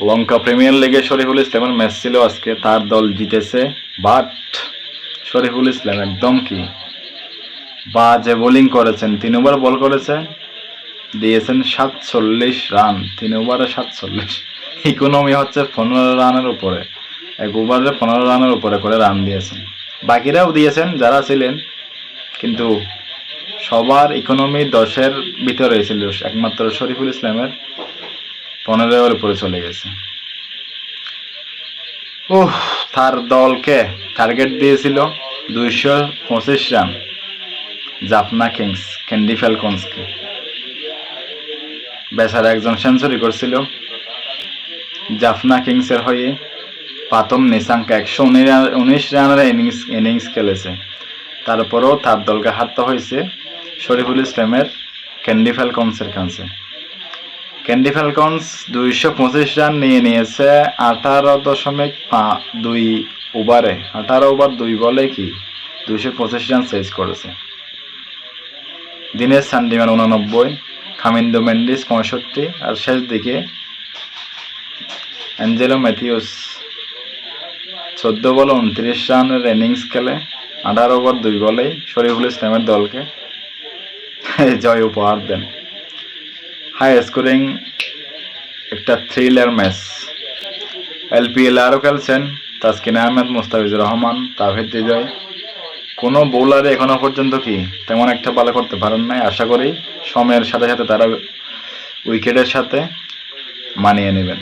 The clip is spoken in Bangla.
লঙ্কা প্রিমিয়ার লিগে শরীফুল ইসলামের ম্যাচ ছিল আজকে, তার দল জিতেছে। বাট শরীফুল ইসলাম একদম কি? বা যে বোলিং করেছেন। তিন ওভার বল করেছে। দিয়েছেন সাতচল্লিশ রান তিন ওভারে সাতচল্লিশ। ইকোনমি হচ্ছে পনেরো রানের উপরে। এক ওভারে পনেরো রানের উপরে করে রান দিয়েছেন। বাকিরাও দিয়েছেন, যারা ছিলেন। কিন্তু সবার ইকোনমি দশের ভিতরে ছিল। একমাত্র শরীফুল ইসলামের পনেরোর উপরে চলে গেছে। ওহ তার দলকে টার্গেট দিয়েছিল দুইশো পঁচিশ রান জাফনা কিংস, ক্যান্ডি ফ্যালকনসকে। বেচারা একজন সেঞ্চুরি করছিল। জাফনা কিংসের হয়ে পাতম নিসাঙ্ক একশো উনিশ রানের ইনিংস ইনিংস খেলেছে। তারপরেও তার দলকে হারতে হয়েছে শরীফুল ইসলামের ক্যান্ডি ফ্যালকনসের কাছে। ক্যান্ডি ফ্যালকনস দুইশো পঁচিশ রান নিয়ে নিয়েছে, আঠারো দশমিক দুই ওভারে। আঠারো ওভার দুই বলে কি? দুইশো পঁচিশ রান চেজ করেছে। দিনেশ সান্ডিমান উননব্বই, খামিন্দো মেন্ডিস পঁয়ষট্টি, আর শেষ দিকে অ্যাঞ্জেলো ম্যাথিউস চোদ্দ বল উনত্রিশ রানের ইনিংস খেলে, আঠারো ওভার দুই বলেই শরীফুল ইসলামের দলকে জয় উপহার দেন। হাই স্কোরিং একটা থ্রিলার ম্যাচ এলপিএল আরও খেলছেন, তাসকিন আহমেদ, মুস্তাফিজুর রহমান, তাহিদ হৃদয় কোনো বোলারে এখনও পর্যন্ত কি তেমন একটা ভালো করতে পারেন নাই। আশা করি সময়ের সাথে সাথে তারা উইকেটের সাথে মানিয়ে নেবেন।